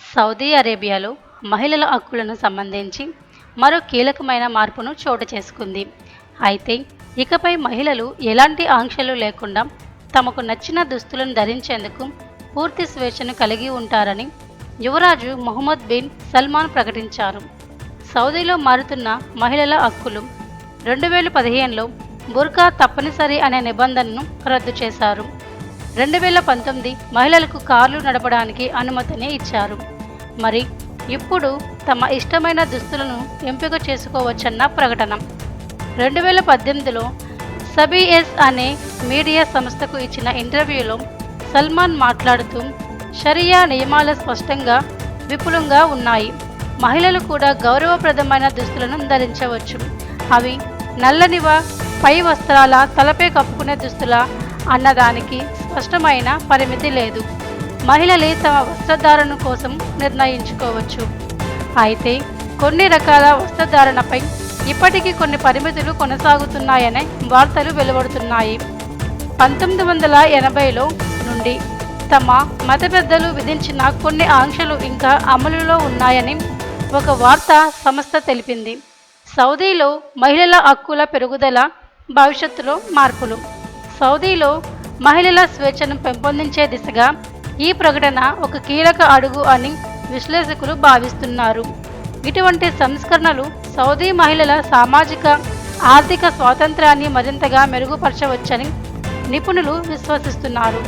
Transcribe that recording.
Saudi అరేబియాలో మహిళల హక్కులను సంబంధించి మరో కీలకమైన మార్పును చోటు చేసుకుంది. అయితే ఇకపై మహిళలు ఎలాంటి ఆంక్షలు లేకుండా తమకు నచ్చిన దుస్తులను ధరించేందుకు పూర్తి స్వేచ్ఛను కలిగి ఉంటారని యువరాజు మొహమ్మద్ బిన్ సల్మాన్ ప్రకటించారు. సౌదీలో మారుతున్న మహిళల హక్కులు రెండు వేల పదిహేనులో బుర్కా తప్పనిసరి అనే నిబంధనను రద్దు చేశారు. రెండు వేల పంతొమ్మిది మహిళలకు కార్లు నడపడానికి అనుమతిని ఇచ్చారు. మరి ఇప్పుడు తమ ఇష్టమైన దుస్తులను ఎంపిక చేసుకోవచ్చన్న ప్రకటన. రెండు వేల పద్దెనిమిదిలో సబీఎస్ అనే మీడియా సంస్థకు ఇచ్చిన ఇంటర్వ్యూలో సల్మాన్ మాట్లాడుతూ షరియా నియమాలు స్పష్టంగా విపులంగా ఉన్నాయి. మహిళలు కూడా గౌరవప్రదమైన దుస్తులను ధరించవచ్చు. అవి నల్లనివ పై వస్త్రాల తలపై కప్పుకునే దుస్తుల అన్నదానికి స్పష్టమైన పరిమితి లేదు. మహిళలే తమ వస్త్రధారణ కోసం నిర్ణయించుకోవచ్చు. అయితే కొన్ని రకాల వస్త్రధారణపై ఇప్పటికీ కొన్ని పరిమితులు కొనసాగుతున్నాయనే వార్తలు వెలువడుతున్నాయి. పంతొమ్మిది వందల ఎనభైలో నుండి తమ మత పెద్దలు విధించిన కొన్ని ఆంక్షలు ఇంకా అమలులో ఉన్నాయని ఒక వార్తా సంస్థ తెలిపింది. సౌదీలో మహిళల హక్కుల పెరుగుదల భవిష్యత్తులో మార్పులు సౌదీలో మహిళల స్వేచ్ఛను పెంపొందించే దిశగా ఈ ప్రకటన ఒక కీలక అడుగు అని విశ్లేషకులు భావిస్తున్నారు. ఇటువంటి సంస్కరణలు సౌదీ మహిళల సామాజిక ఆర్థిక స్వాతంత్రాన్ని మరింతగా మెరుగుపరచవచ్చని నిపుణులు విశ్వసిస్తున్నారు.